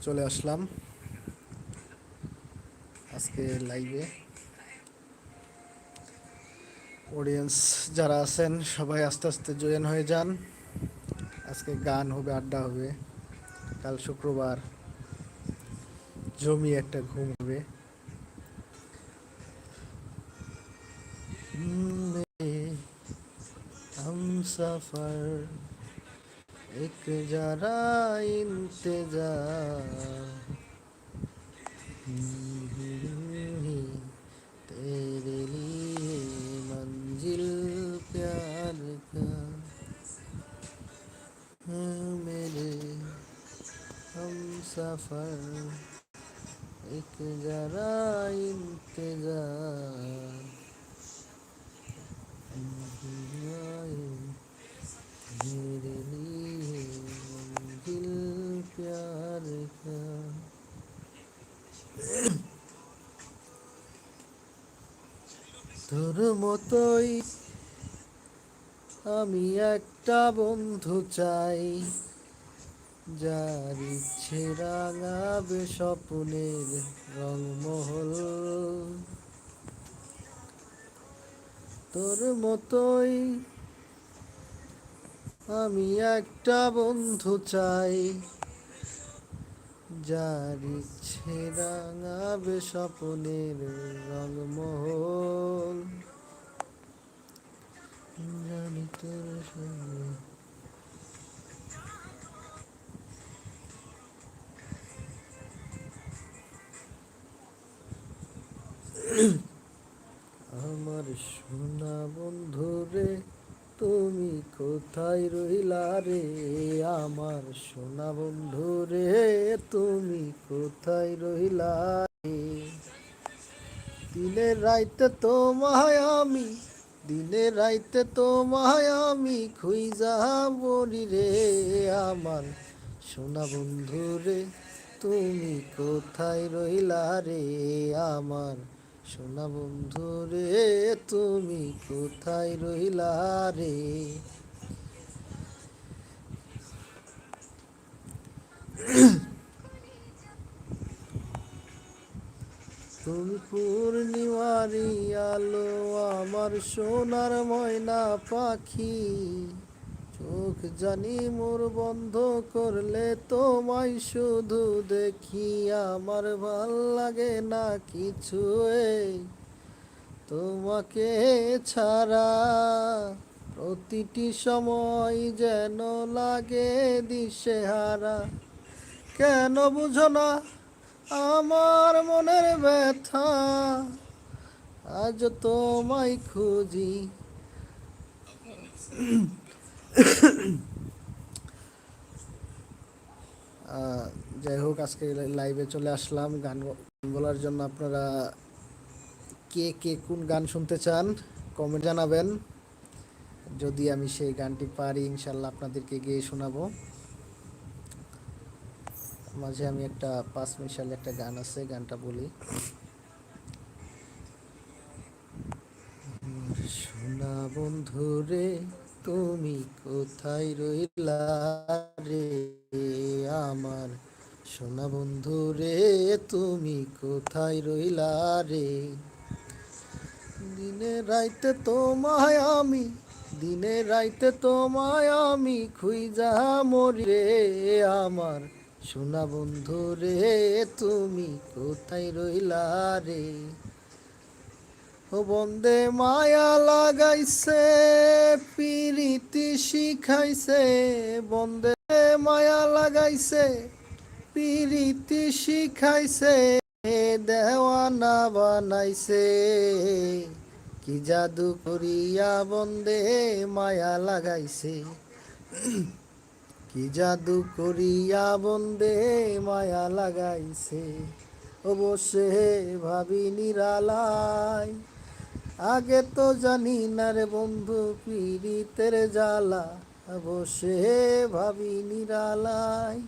চলে আসলাম আজকে লাইভে অডিয়েন্স যারা আছেন সবাই আস্তে আস্তে জয়েন হয়ে যান আজকে গান হবে আড্ডা হবে কাল শুক্রবার জমি একটা ঘুম হবে हम सफर এক যারা ইন্তজার তেরে লিয়ে মঞ্জিল প্যার কা হ্যাঁ, মেরে হম সফর, এক যারা ইন্তজার ধীরে তোর মতোই আমি একটা বন্ধু চাই, যার ইচ্ছে রাঙাবে স্বপ্নের রংমহল। তোর মতোই আমি একটা বন্ধু চাই যার ইচ্ছে রাঙাবে স্বপ্নের কোথায় রইলা রে দিনের রাইতে তোমায় আমি, দিনের রাইতে তোমায় আমি খুঁজা বলি রে আমার। সোনা বন্ধু রে, তুমি কোথায় রইলা রে আমার? সোনা বন্ধু রে, তুমি কোথায় রইলা রে? তুমি পূর্ণিমারি আলো, আমার সোনার ময়না পাখি। চোখ জানি মোর বন্ধ করলে তোমায় শুধু দেখি, আমার ভালো লাগে না কিছু তোমাকে ছাড়া প্রতিটি সময় যেন লাগে দিশেহারা। কেন বুঝো না আমার মনের ব্যথা, আজ তোমায় খুঁজি। যাই হোক, আজকে লাইভে চলে আসলাম। গান বলার জন্য আপনারা কে কে, কোন গান শুনতে চান কমেন্ট জানাবেন। যদি আমি সেই গানটি পারি, ইনশাল্লাহ আপনাদেরকে গিয়ে শোনাবো। মাঝে আমি একটা পাঁচ মিশাল একটা গান আছে, গানটা বলি। সোনা বন্ধু রে, তুমি কোথায় রইলা রে? আমার সোনা বন্ধু রে, তুমি কোথায় রইলা রে? দিনে রাইতে তোমায় আমি, দিনে রাইতে তোমায় আমি খুঁজা মরি রে। আমার সোনা বন্ধু রে, তুমি কোথায় রইলা রে? ও বন্দে মায়া লাগাইছে, পিরিতি শিখাইছে। বন্দে মায়া লাগাইছে, পিরিতি শিখাইছে, দেওয়ানা বানাইছে। কি জাদু করিয়া বন্দে মায়া লাগাইছে? কি জাদু করিয়া বন্দে মায়া লাগাইছে? অবশ্যে ভাবি নিরালায়। আগে তো জানি না রে বন্ধু পীড়িতের জ্বালা। অবশ্যে ভাবি নিরালায়।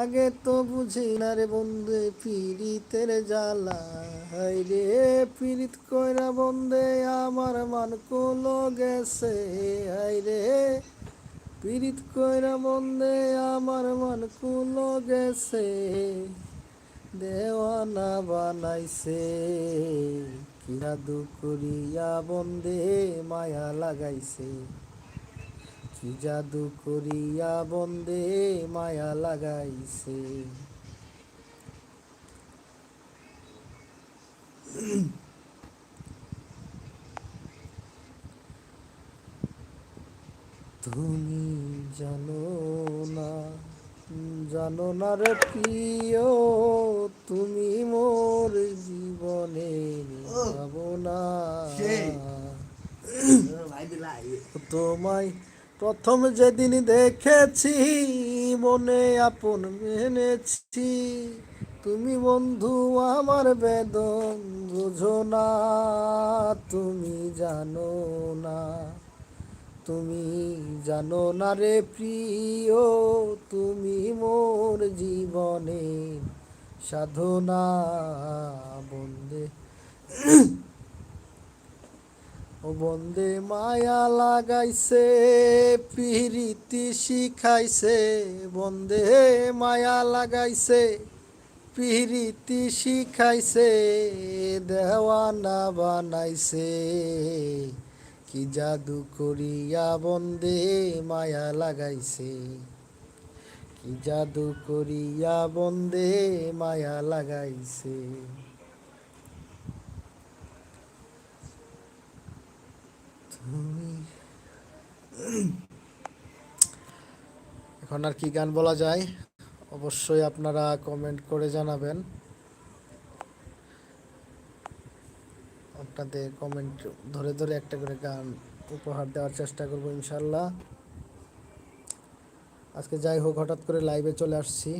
আগে তো বুঝি না রে বন্ধু পীড়িতের জ্বালা। হাই রে পীড়িত কইরা বন্দে, আমার মান কলো গেছে। হাই রে পীড়িত কইরা বন্দে আমার মন কুলো গেছে, দেওয়ানা বানাইছে। কি জাদু করিয়া বন্দে মায়া লাগাইছে কি জাদু করিয়া বন্দে মায়া লাগাইছে। তুমি জানো না জানো না রে প্রিয় তুমি মোর জীবনের ভাবনা তোমায় প্রথম যেদিন দেখেছি মনে আপন মেনেছি। তুমি বন্ধু আমার বেদন বুঝো না তুমি জানো না। তুমি জানো না রে প্রিয়, তুমি মোর জীবনে সাধনা, বন্দে। ও বন্দে মায়া লাগাইছে, পিরিতি শিখাইছে। বন্দে মায়া লাগাইছে, পিরিতি শিখাইছে, দেওয়ানা বানাইছে। কি জাদু করিয়া বন্দে মায়া লাগাইছে? কি জাদু করিয়া বন্দে মায়া লাগাইছে? এখন আর কি গান বলা যায়? অবশ্যই আপনারা কমেন্ট করে জানাবেন। আপনাদের কমেন্ট ধরে ধরে একটা করে গান উপহার দেওয়ার চেষ্টা করব ইনশাল্লাহ। আজকে যাই হোক, হঠাৎ করে লাইভে চলে আসছি।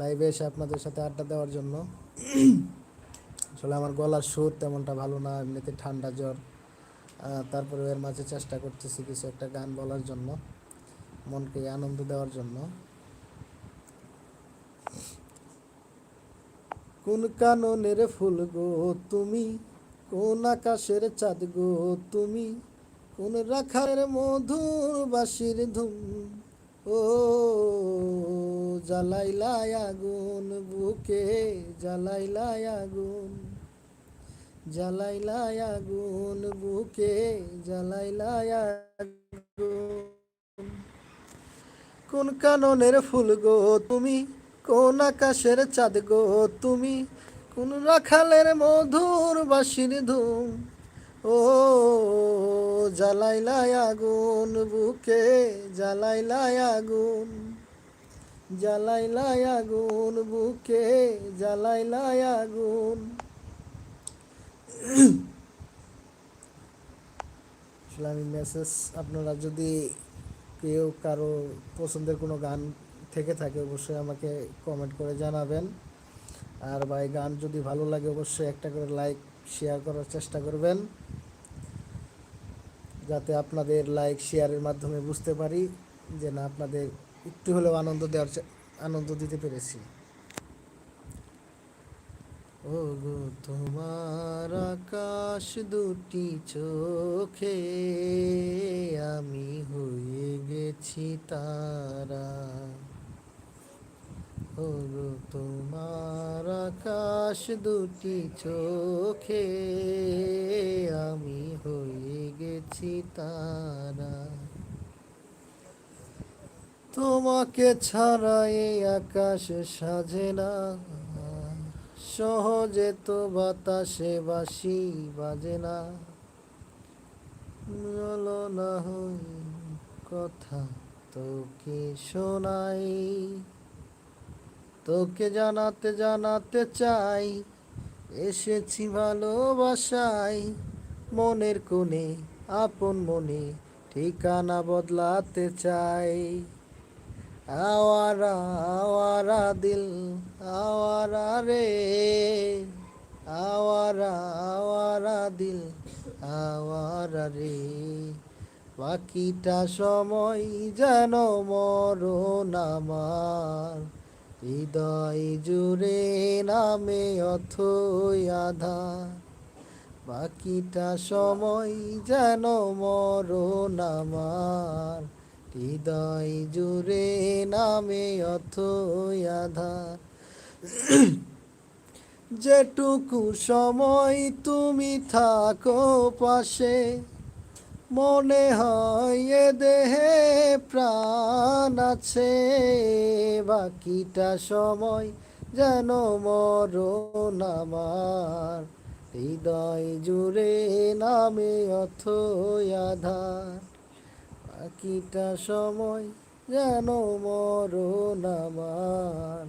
লাইভে এসে আপনাদের সাথে আড্ডা দেওয়ার জন্য। আসলে আমার গলার সুর তেমনটা ভালো না, এমনিতে ঠান্ডা জ্বর। তারপরে এর মাঝে চেষ্টা করতেছি কিছু একটা গান বলার জন্য, মনকে আনন্দ দেওয়ার জন্য। কোন কাননের ফুল গো তুমি? কোন আকাশের চাঁদ গো তুমি? কোন রাখার মধুর বাঁশির ধুম? ও জ্বালাইলাই আগুন, বুকে জ্বালাইলাই আগুন। জ্বালাইলাই আগুন, বুকে জ্বালাইলাই আগুন। কোন কাননের ফুল গো তুমি? কোন আকাশের চাঁদ গো তুমি? কোন রাখালের মধুর বাঁশির ধুম? ও জ্বালাইলাই আগুন, বুকে জ্বালাইলাই আগুন জ্বালাইলাই আগুন, বুকে জ্বালাইলাই আগুন। আসলে আমি মেসেজ, আপনারা যদি কেউ কারও পছন্দের কোনো গান থেকে থাকে, অবশ্যই আমাকে কমেন্ট করে জানাবেন। আর ভাই, গান যদি ভালো লাগে, অবশ্যই একটা করে লাইক শেয়ার করার চেষ্টা করবেন। যাতে আপনাদের লাইক শেয়ারের মাধ্যমে বুঝতে পারি যে না, আপনাদের একটু হলেও আনন্দ দেওয়ার আনন্দ দিতে পেরেছি। ও গো তোমার আকাশ দুটি চোখে আমি হয়ে গেছি তারা। গো তোমার আকাশ দুটি চোখে, আমি হয়ে গেছি তারা। তোমাকে ছাড়া এই আকাশ সাজে না, সহজে তো বাতাসে বাসি বাজে না। বলো না হই কথা তোকে শোনাই তোকে জানাতে জানাতে চাই, এসেছি ভালোবাসাই মনের কোণে, আপন মনে ঠিকানা বদলাতে চাই। আওয়ারা আওয়ারা দিল, আওয়ারা রে। আওয়ারা আওয়ারা দিল, আওয়ারা রে। বাকিটা সময় যেন মরণ আমার। হৃদয় জুড়ে নামে অথই আধার। বাকিটা সময় যেন মরণ আমার। হৃদয় জুড়ে নামে অথই আধার। যেটুকু সময় তুমি থাকো পাশে, মনে হয় এ দেহে প্রাণ আছে। বাকিটা সময় যেন মরণ আমার। হৃদয় জুড়ে নামে অথই আধার। বাকিটা সময় যেন মরণ আমার।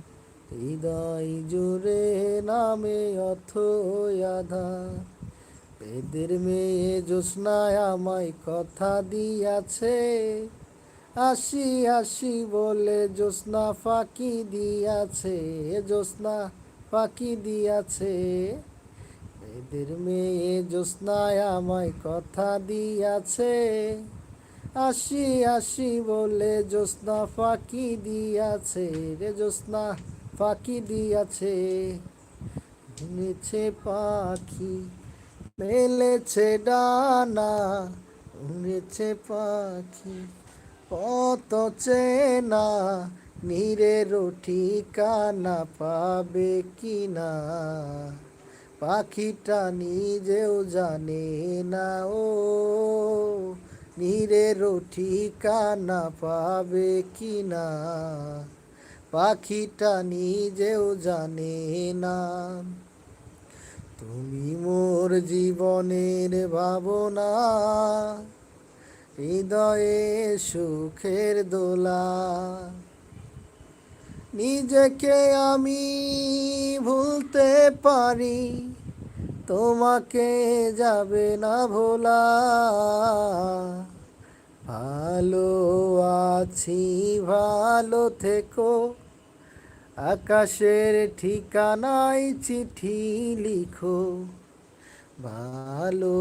হৃদয় জুড়ে নামে অথই আধার। এদের মেয়ে জোৎস্নায় আমায় কথা দিয়াছে। আসি আসি বলে জ্যোৎস্না ফাঁকি দিয়াছে, জ্যোৎস্না ফাঁকি দিয়াছে। এদের মেয়ে জ্যোৎস্নায় আমায় কথা দিয়াছে। আসি আসি বলে জ্যোৎস্না ফাঁকি দিয়াছে রে জ্যোৎস্না ফাঁকি দিয়াছে। উড়েছে পাখি, মেলেছে ডানা উড়েছে পাখি। কত চেনা, নীরের ঠিকানা পাবে কি কিনা? পাখিটা নিজেও জানে না, ও নীরের ঠিকানা পাবে কি কিনা? পাখিটা নিজেও জানে না। তুমি মোর জীবনের ভাবনা হৃদয়ে সুখের দোলা। নিজেকে আমি ভুলতে পারি, তোমাকে যাবে না ভোলা। ভালো আছি, ভালো থেকো। আকাশের ঠিকানায় চিঠি লিখো। ভালো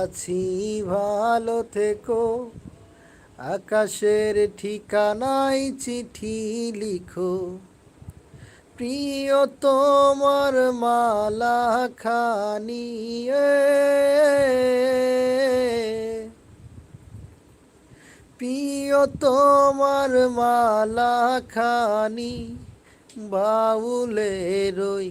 আছি, ভালো থেকো। আকাশের ঠিকানায় চিঠি লিখো। প্রিয় তোমার মালা খানি প্রিয় তোমার মালা খানি বাউলে রই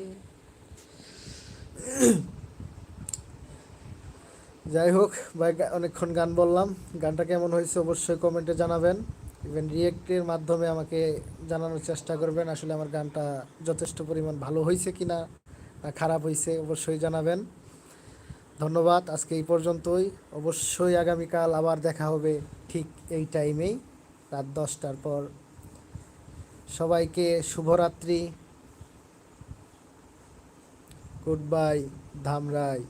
যাই হোক, ভাই অনেকক্ষণ গান বললাম। গানটা কেমন হয়েছে অবশ্যই কমেন্টে জানাবেন। ইভেন রিয়েক্টের মাধ্যমে আমাকে জানানোর চেষ্টা করবেন, আসলে আমার গানটা যথেষ্ট পরিমাণ ভালো হয়েছে কি না খারাপ হয়েছে অবশ্যই জানাবেন। ধন্যবাদ, আজকে এই পর্যন্তই। অবশ্যই আগামীকাল আবার দেখা হবে ঠিক এই টাইমেই, রাত দশটার পর। সবাইকে শুভরাত্রি। Good bye Dhamrai